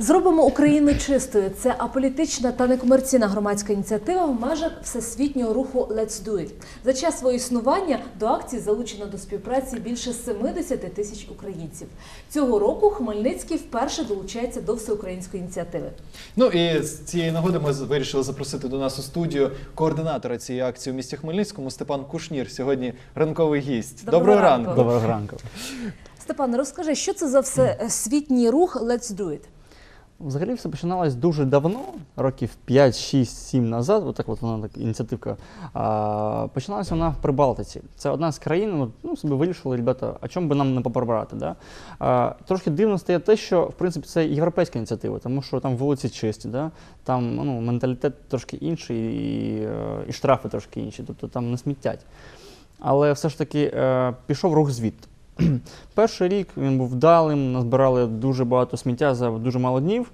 Зробимо Україну чистою. Це аполітична та некомерційна громадська ініціатива в межах всесвітнього руху Let's Do It. За час свого існування до акції залучено до співпраці більше 70 тисяч українців. Цього року Хмельницький вперше долучається до всеукраїнської ініціативи. Ну і з цієї нагоди ми вирішили запросити до нас у студію координатора цієї акції у місті Хмельницькому Степан Кушнір. Сьогодні ранковий гість. Доброго ранку. Доброго ранку. Степан, розкажи, що це за всесвітній рух Let's Do It? Взагалі все починалось дуже давно, років 5, 6, 7 назад. Отак от вона так ініціативка. А, починалася вона в Прибалтиці. Це одна з країн, ну, собі вирішили, ребята, а чому би нам не поприбирати? Да? А, трошки дивно стає те, що в принципі це європейська ініціатива, тому що там вулиці чисті, да? там ну, менталітет трошки інший, і, і штрафи трошки інші, тобто там не сміттять. Але все ж таки е, пішов рух звідти. Перший рік він був вдалим, назбирали дуже багато сміття за дуже мало днів.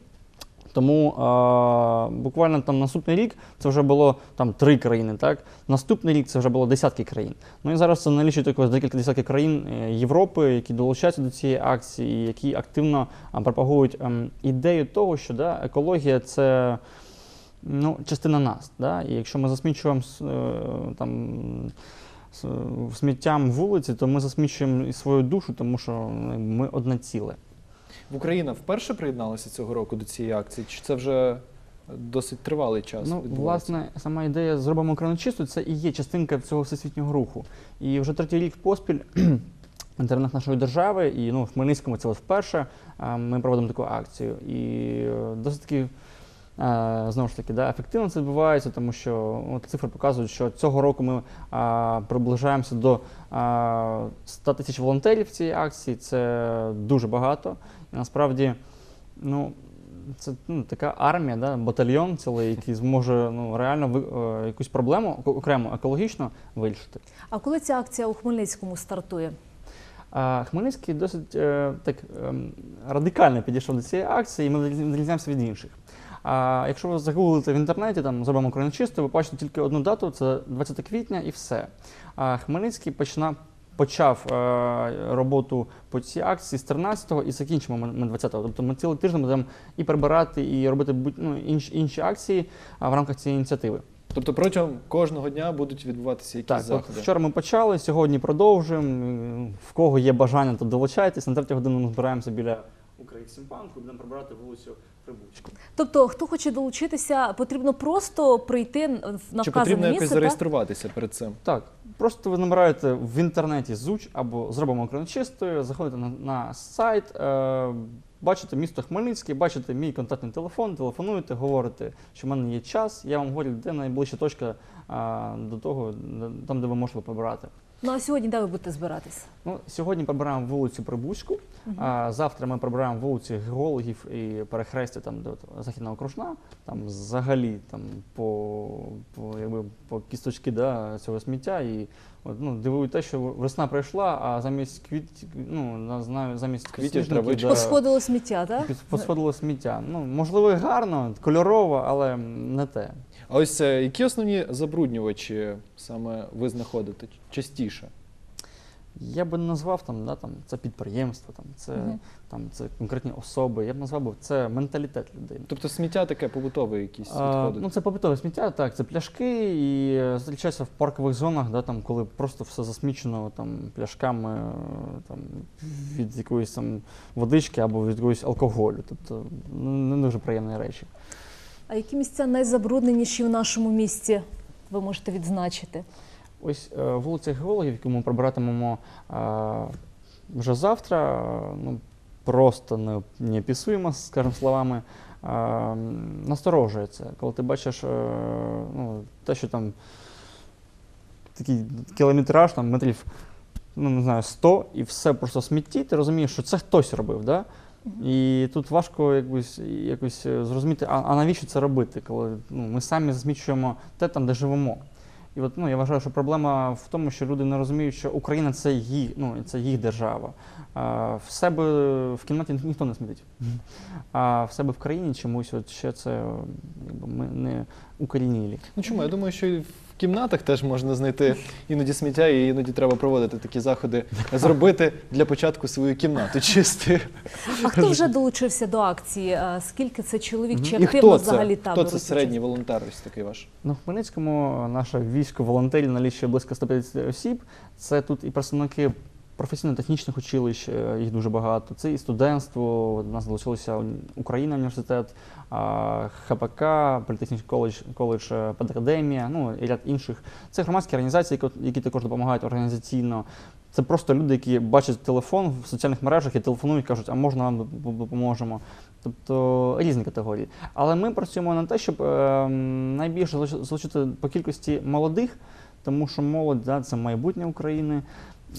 Тому е, буквально там наступний рік це вже було там три країни, так? Наступний рік це вже було десятки країн. Ну і зараз це налічує також декілька десятків країн е, Європи, які долучаються до цієї акції, які активно пропагують ем, ідею того, що да, екологія це ну, частина нас. Да? І якщо ми засмічуємо е, там, сміттям вулиці, то ми засмічуємо і свою душу, тому що ну, ми одне ціле. В Україна вперше приєдналася цього року до цієї акції? Чи це вже досить тривалий час? Ну, власне, сама ідея зробимо Україну чисту, це і є частинка цього всесвітнього руху. І вже третій рік поспіль на теренах нашої держави, і ну, в Хмельницькому це от вперше ми проводимо таку акцію. І е, досить таки. Е, Знову ж таки, да, ефективно це відбувається, тому що от, цифри показують, що цього року ми а, приближаємося до а, 100 тисяч волонтерів цій акції. Це дуже багато. І насправді, ну, це ну, така армія, да, батальйон цілий, який зможе ну, реально ви, е, якусь проблему окремо екологічно вирішити. А коли ця акція у Хмельницькому стартує? А Хмельницький досить е, так ем, радикально підійшов до цієї акції, і ми відрізняємося від інших. А якщо ви загуглите в інтернеті, там зробимо Україну чисто, ви бачите тільки одну дату, це 20 квітня і все. А Хмельницький почна, почав е, роботу по цій акції з 13-го і закінчимо ми ми 20-го. Тобто ми цілий тиждень будемо і прибирати, і робити ну, інші, інші акції а, в рамках цієї ініціативи. Тобто протягом кожного дня будуть відбуватися якісь Так, заходи? вчора ми почали, сьогодні продовжуємо. В кого є бажання, то долучайтесь. На третю годину ми збираємося біля Українсімбанку, будемо прибирати вулицю Прибучку. Тобто, хто хоче долучитися, потрібно просто прийти на Чи потрібно якось місце. зареєструватися перед цим? Так, просто ви набираєте в інтернеті ЗУЧ або зробимо Україну чистою, заходите на, на сайт, е, бачите місто Хмельницький, бачите мій контактний телефон, телефонуєте, говорите, що в мене є час. Я вам говорю, де найближча точка е, до того, там, де ви можете прибирати. Ну а сьогодні де ви будете збиратись? Ну, сьогодні прибираємо вулицю Прибузьку, а завтра ми прибираємо вулиці геологів і перехрестя там, де от Західна окружна, там взагалі там, по, по, якби, по кісточки да, цього сміття. І от, ну, дивує те, що весна прийшла, а замість квіт, ну, на- зна- замість Квітів, травички. Посходило сміття, так? посходило сміття. Ну, можливо, і гарно, кольорово, але не те. А ось е, які основні забруднювачі саме ви знаходите частіше? Я би не назвав там, да, там це підприємство, там, це, Мгм. там, це конкретні особи. Я б назвав би це менталітет людей. Тобто сміття таке побутове якісь А, ну, це побутове сміття, так, це пляшки, і зустрічається в паркових зонах, да, там, коли просто все засмічено там, пляшками там, від якоїсь там водички або від якогось алкоголю. Тобто ну, не дуже приємні речі. А які місця найзабрудненіші в нашому місті ви можете відзначити? Ось е, вулиця геологів, яку ми прибиратимемо е, вже завтра, е, ну, просто не, неописуємо, скажімо словами, насторожується. Коли ти бачиш ну, те, що там такий кілометраж, там метрів, ну не знаю, 100, і все просто смітті, ти розумієш, що це хтось робив. Да? І тут важко якось, якось е, зрозуміти, а, а навіщо це робити, коли ну, ми самі засмічуємо те там, де живемо. І от ну, я вважаю, що проблема в тому, що люди не розуміють, що Україна це їх, ну, це їх держава. А, в себе в кімнаті ніхто не смітить. А в себе в країні чомусь от ще це якби, ми не укорінілі. Ну чому? Я думаю, що і в кімнатах теж можна знайти іноді сміття, і іноді треба проводити такі заходи, зробити для початку свою кімнату чистою. А хто вже долучився до акції? Скільки це чоловік? Чи І активно хто взагалі це? там Хто беруть це середній волонтер ось такий ваш? Ну, в Хмельницькому наше військо волонтерів налічує близько 150 осіб. Це тут і представники професійно-технічних училищ, е, їх дуже багато. Це і студентство. До нас долучилося Україна університет, ХПК, політехнічний коледж, коледж е, педакадемія, ну і ряд інших. Це громадські організації, які- також допомагають організаційно. Це просто люди, які бачать телефон в соціальних мережах і телефонують, кажуть, а можна вам допоможемо. Тобто різні категорії. Але ми працюємо на те, щоб е, найбільше залуч- залучити по кількості молодих, тому що молодь да, це майбутнє України.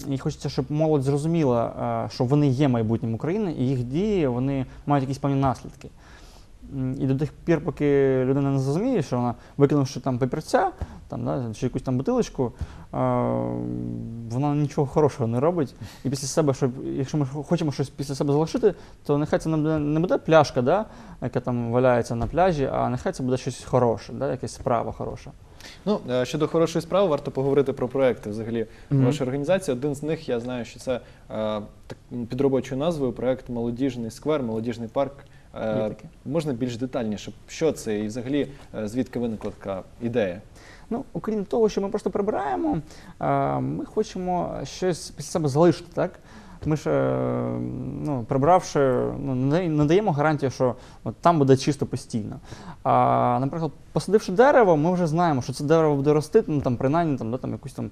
І хочеться, щоб молодь зрозуміла, е, що вони є майбутнім України, і їх дії вони мають якісь певні наслідки. І до тих пір, поки людина не зрозуміє, що вона, викинувши там папірця, там, да, чи якусь там бутилочку, е, вона нічого хорошого не робить. І після себе, щоб, якщо ми хочемо щось після себе залишити, то нехай це не буде, не буде пляшка, да, яка там валяється на пляжі, а нехай це буде щось хороше, да, якась справа хороша. Ну, е, щодо хорошої справи, варто поговорити про проекти взагалі Мгм. вашої організації. Один з них я знаю, що це е, під робочою назвою проект Молодіжний сквер, молодіжний парк. Е, можна більш детальніше, що це і взагалі звідки виникла така ідея? Ну, окрім того, що ми просто прибираємо, ми хочемо щось після себе залишити, так? Ми ж, е, ну, прибравши, ну, не даємо гарантію, що от там буде чисто постійно. А, наприклад, посадивши дерево, ми вже знаємо, що це дерево буде рости, ну, там, принаймні там, да, там, якусь там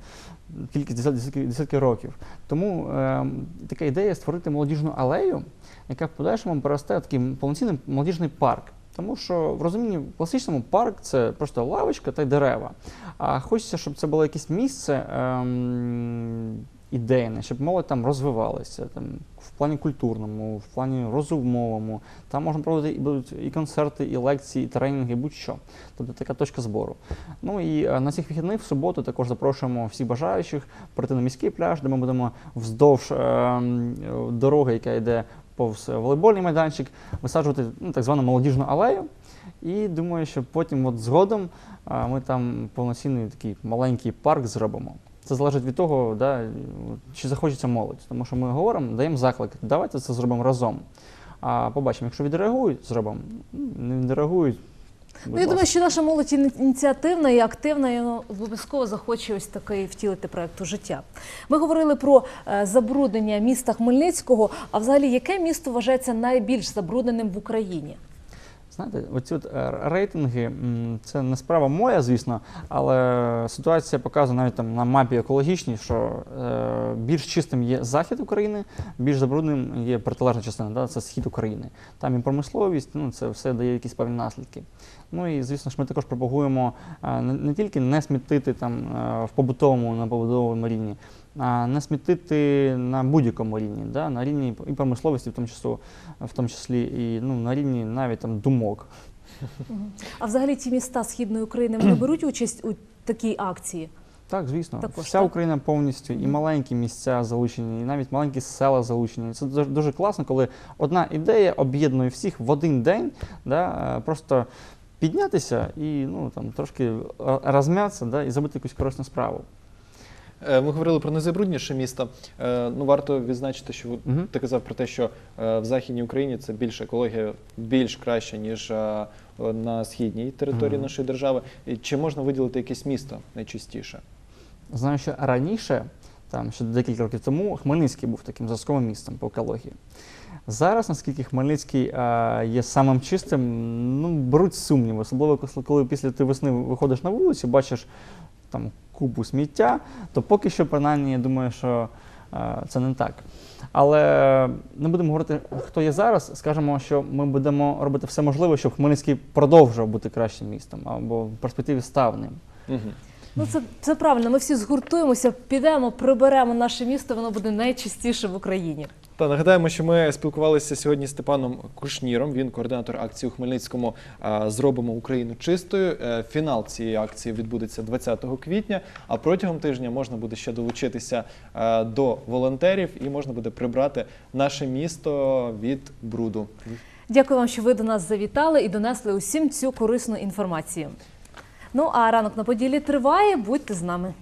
кількість десят- десятки, десятки років. Тому е, така ідея створити молодіжну алею, яка в подальшому переросте такий повноцінний молодіжний парк. Тому що в розумінні в класичному парк це просто лавочка та й дерева. А хочеться, щоб це було якесь місце ем, ідейне, щоб молодь там розвивалася там, в плані культурному, в плані розумовому. Там можна проводити і будуть і концерти, і лекції, і тренінги, будь-що. Тобто така точка збору. Ну і е, на цих вихідних в суботу також запрошуємо всіх бажаючих прийти на міський пляж, де ми будемо вздовж ем, дороги, яка йде повз волейбольний майданчик, висаджувати ну, так звану молодіжну алею. І думаю, що потім от згодом а, ми там повноцінний такий маленький парк зробимо. Це залежить від того, да, чи захочеться молодь. Тому що ми говоримо, даємо заклик, давайте це зробимо разом. А побачимо, якщо відреагують, зробимо. Ну, Не відреагують. Ну, я думаю, що наша молодь іні- ініціативна і активна, і ну, обов'язково захоче ось такий втілити проект у життя. Ми говорили про е, забруднення міста Хмельницького. А взагалі, яке місто вважається найбільш забрудненим в Україні? Знаєте, оці от е, рейтинги це не справа моя, звісно, але ситуація показує навіть там на мапі екологічній, що е, більш чистим є захід України, більш забрудненим є протилежна частина, да, це схід України. Там і промисловість, ну це все дає якісь певні наслідки. Ну і звісно ж, ми також пропагуємо е, не, тільки не смітити там в побутовому на побутовому рівні, а не смітити на будь-якому рівні, да, на рівні і промисловості, в тому числі, в тому числі і ну, на рівні навіть там думок. А взагалі ті міста Східної України вони беруть участь у такій акції? Так, звісно, Також, вся так? Україна повністю, і маленькі місця залучені, і навіть маленькі села залучені. Це дуже, дуже класно, коли одна ідея об'єднує всіх в один день, да, е, просто піднятися і ну, там, трошки е, розм'ятися да, і зробити якусь корисну справу. Е, Ми говорили про найзабрудніше місто. Е, Ну, варто відзначити, що ти казав про те, що е, в Західній Україні це більш екологія більш краща, ніж на східній території нашої держави. Чи можна виділити якесь місто найчистіше? Знаю, що раніше, там ще декілька років тому, Хмельницький був таким зразковим містом по екології. Зараз, наскільки Хмельницький е, є самим чистим, ну, беруть сумніви, особливо коли після ти весни виходиш на вулицю, бачиш там купу сміття, то поки що, принаймні, я думаю, що е, це не так. Але не будемо говорити, хто є зараз. Скажемо, що ми будемо робити все можливе, щоб Хмельницький продовжував бути кращим містом або в перспективі став ним. Угу. Ну це, це правильно. Ми всі згуртуємося, підемо, приберемо наше місто. Воно буде найчистіше в Україні. Та нагадаємо, що ми спілкувалися сьогодні з Степаном Кушніром. Він координатор акції у Хмельницькому Зробимо Україну чистою. Е, Фінал цієї акції відбудеться 20 квітня. А протягом тижня можна буде ще долучитися е, до волонтерів і можна буде прибрати наше місто від бруду. Дякую вам, що ви до нас завітали і донесли усім цю корисну інформацію. Ну а ранок на поділі триває. Будьте з нами.